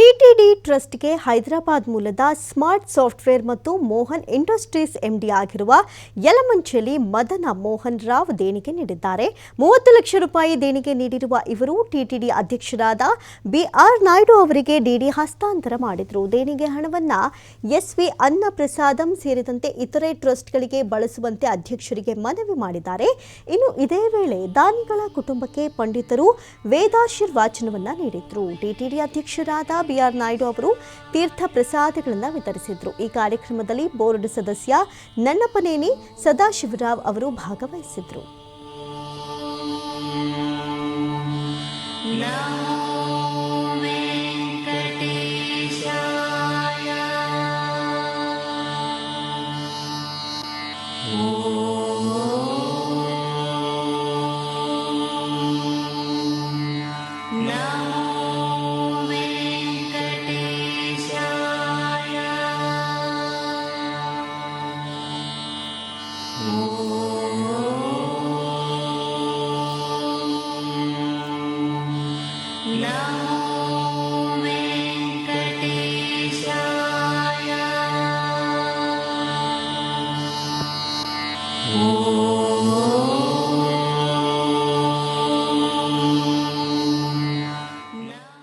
TTD ಟ್ರಸ್ಟ್ಗೆ Hyderabad ಮೂಲದ smart software ಮತ್ತು Mohan industries MD ಆಗಿರುವ ಯಲಮಂಚಲಿ ಮದನ ಮೋಹನ್ ರಾವ್ ದೇಣಿಗೆ ನೀಡಿದ್ದಾರೆ. ಮೂವತ್ತು ಲಕ್ಷ ರೂಪಾಯಿ ದೇಣಿಗೆ ನೀಡಿರುವ ಇವರು ಟಿಟಿಡಿ ಅಧ್ಯಕ್ಷರಾದ ಬಿಆರ್ ನಾಯ್ಡು ಅವರಿಗೆ ಡಿಡಿ ಹಸ್ತಾಂತರ ಮಾಡಿದರು. ದೇಣಿಗೆ ಹಣವನ್ನು ಎಸ್ವಿ ಅನ್ನಪ್ರಸಾದಂ ಸೇರಿದಂತೆ ಇತರೆ ಟ್ರಸ್ಟ್ಗಳಿಗೆ ಬಳಸುವಂತೆ ಅಧ್ಯಕ್ಷರಿಗೆ ಮನವಿ ಮಾಡಿದ್ದಾರೆ. ಇನ್ನು ಇದೇ ವೇಳೆ ದಾನಿಗಳ ಕುಟುಂಬಕ್ಕೆ ಪಂಡಿತರು ವೇದಾಶೀರ್ವಾಚನವನ್ನ ನೀಡಿದ್ರು. ಟಿಟಿಡಿ ಅಧ್ಯಕ್ಷರಾದ ಬಿಆರ್ ನಾಯ್ಡು ಅವರು ತೀರ್ಥ ಪ್ರಸಾದಗಳನ್ನು ವಿತರಿಸಿದರು. ಈ ಕಾರ್ಯಕ್ರಮದಲ್ಲಿ ಬೋರ್ಡ್ ಸದಸ್ಯ ನನ್ನಪನೇನಿ ಸದಾಶಿವರಾವ್ ಅವರು ಭಾಗವಹಿಸಿದ್ರು. Oh.